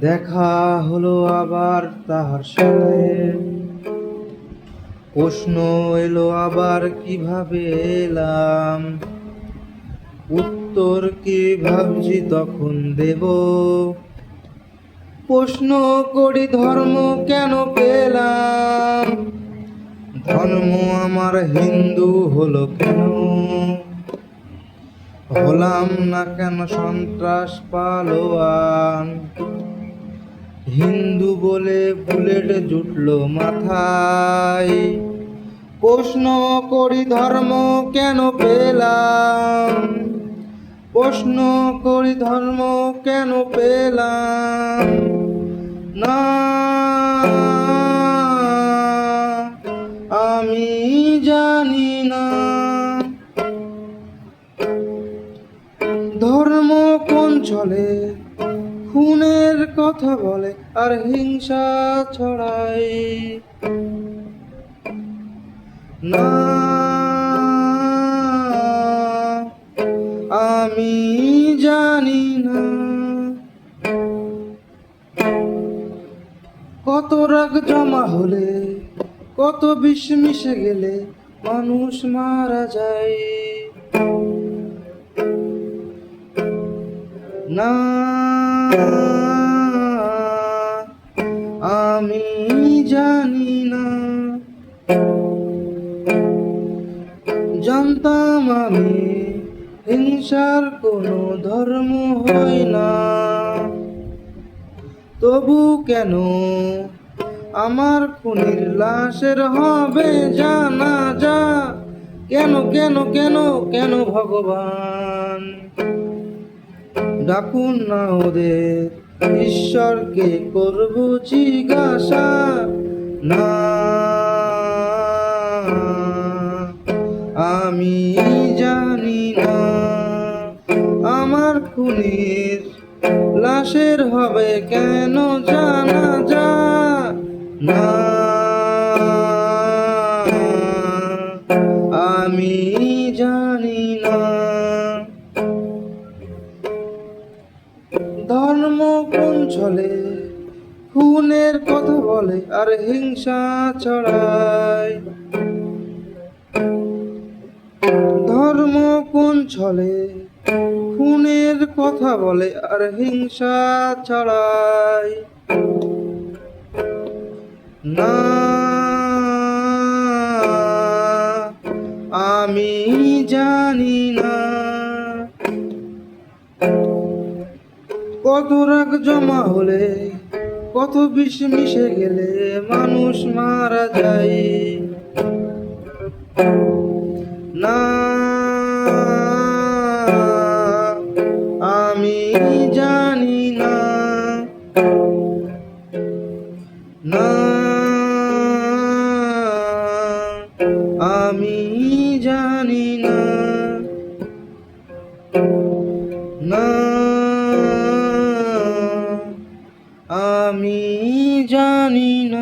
দেখা হলো আবার তাহার সাথে প্রশ্ন এলো আবার কীভাবে এলাম? উত্তর কি ভাবছি তখন দেব? প্রশ্ন করি ধর্ম কেন পেলাম? ধর্ম আমার হিন্দু হলো কেন? হলাম না কেন সন্ত্রাস পালোয়ান? হিন্দু বলে বুলেট জুটলো মাথায়। প্রশ্ন করি ধর্ম কেন পেলাম? প্রশ্ন করি ধর্ম কেন পেলাম? না, আমি জানি না। ধর্ম কোন চলে? খুনের কথা বলে, আর হিংসা ছড়ায়। না, আমি জানি না কত রাগ জমা হলে, কত বিষ মিশে গেলে মানুষ মারা যায়। না আমি জানি না। জানতাম আমি হিংসার কোনো ধর্ম হয় না। তবু কেন আমার খুনির লাশের হবে জানা যা? কেন কেন কেন কেন ভগবান? ডাকুন না ওদের ঈশ্বরকে করব জিজ্ঞাসা না। আমি জানি না, আমার খুনির লাশের হবে কেন জানা যা না। ধর্ম কোন চলে খুনের কথা বলে আর হিংসা ছড়ায়। ধর্ম কোন চলে খুনের কথা বলে আর হিংসা ছড়ায়। না, আমি জানি না কত রাগ জমা হলে, কত বিষ মিশে গেলে মানুষ মারা যায়। না, আমি জানি না। না, আমি আমি জানি না।